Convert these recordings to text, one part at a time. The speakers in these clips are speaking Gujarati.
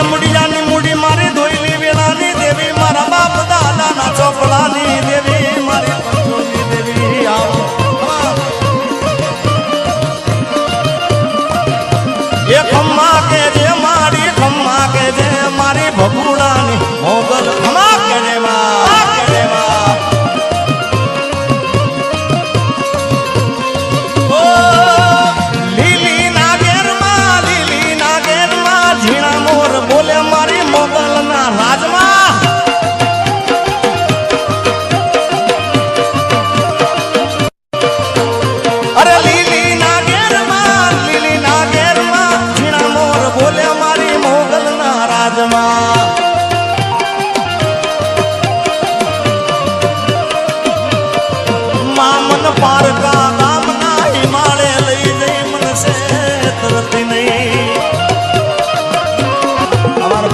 நம்முடைய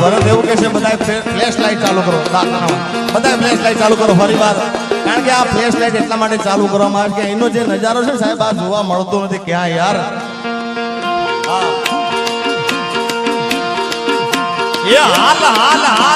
ભરત એવું કે છે બધા ફ્લેશ લાઇટ ચાલુ કરો. બધા ફ્લેશ લાઇટ ચાલુ કરો, ફરી વાર. કારણ કે આ ફ્લેશ લાઈટ એટલા માટે ચાલુ કરવામાં આવે કે એનો જે નજારો છે સાહેબ, આ જોવા મળતો નથી ક્યાં યાર. એ હાલ હાલ.